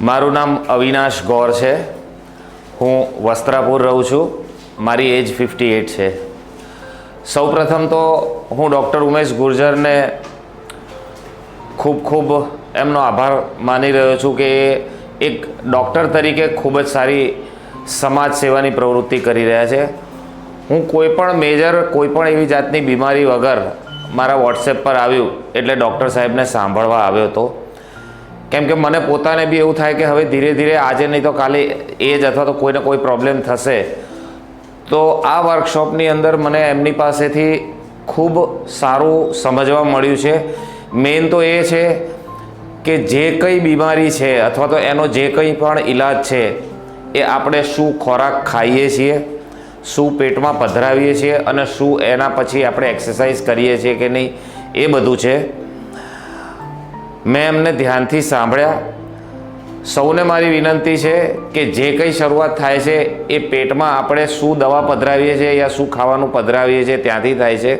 મારું નામ અવિનાશ ગોર છે. હું વસ્ત્રાપુર રહું છું. મારી એજ ફિફ્ટી એટ છે. સૌપ્રથમ તો હું ડૉક્ટર ઉમેશ ગુર્જરને ખૂબ ખૂબ એમનો આભાર માની રહ્યો છું કે એ એક ડૉક્ટર તરીકે ખૂબ જ સારી સમાજ સેવાની પ્રવૃત્તિ કરી રહ્યા છે. હું કોઈ પણ મેજર કોઈપણ એવી જાતની બીમારી વગર મારા વોટ્સએપ પર આવ્યું એટલે ડૉક્ટર સાહેબને સાંભળવા આવ્યો હતો. કેમ કે મને પોતાને બી એવું થાય કે હવે ધીરે ધીરે આજે નહીં તો કાલે એજ અથવા તો કોઈને કોઈ પ્રોબ્લેમ થશે. તો આ વર્કશોપની અંદર મને એમની પાસેથી ખૂબ સારું સમજવા મળ્યું છે. મેઇન તો એ છે કે જે કંઈ બીમારી છે અથવા તો એનો જે કંઈ પણ ઈલાજ છે, એ આપણે શું ખોરાક ખાઈએ છીએ, શું પેટમાં પધરાવીએ છીએ અને શું એના પછી આપણે એક્સરસાઇઝ કરીએ છીએ કે નહીં, એ બધું છે. મેં એમને ધ્યાનથી સાંભળ્યા. સૌને મારી વિનંતી છે કે જે કંઈ શરૂઆત થાય છે એ પેટમાં આપણે શું દવા પધરાવીએ છીએ યા શું ખાવાનું પધરાવીએ છીએ ત્યાંથી થાય છે.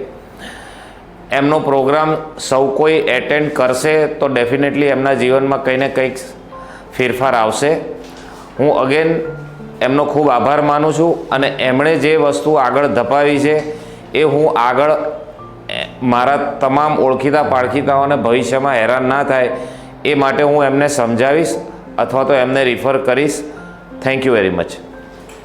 એમનો પ્રોગ્રામ સૌ કોઈ એટેન્ડ કરશે તો ડેફિનેટલી એમના જીવનમાં કંઈ ને કંઈક ફેરફાર આવશે. હું અગેન એમનો ખૂબ આભાર માનું છું અને એમણે જે વસ્તુ આગળ ધપાવી છે એ હું આગળ મારા તમામ ઓળખીતા પાળખીતાઓને ભવિષ્યમાં હેરાન ના થાય એ માટે હું એમને સમજાવીશ અથવા તો એમને રિફર કરીશ. Thank you very much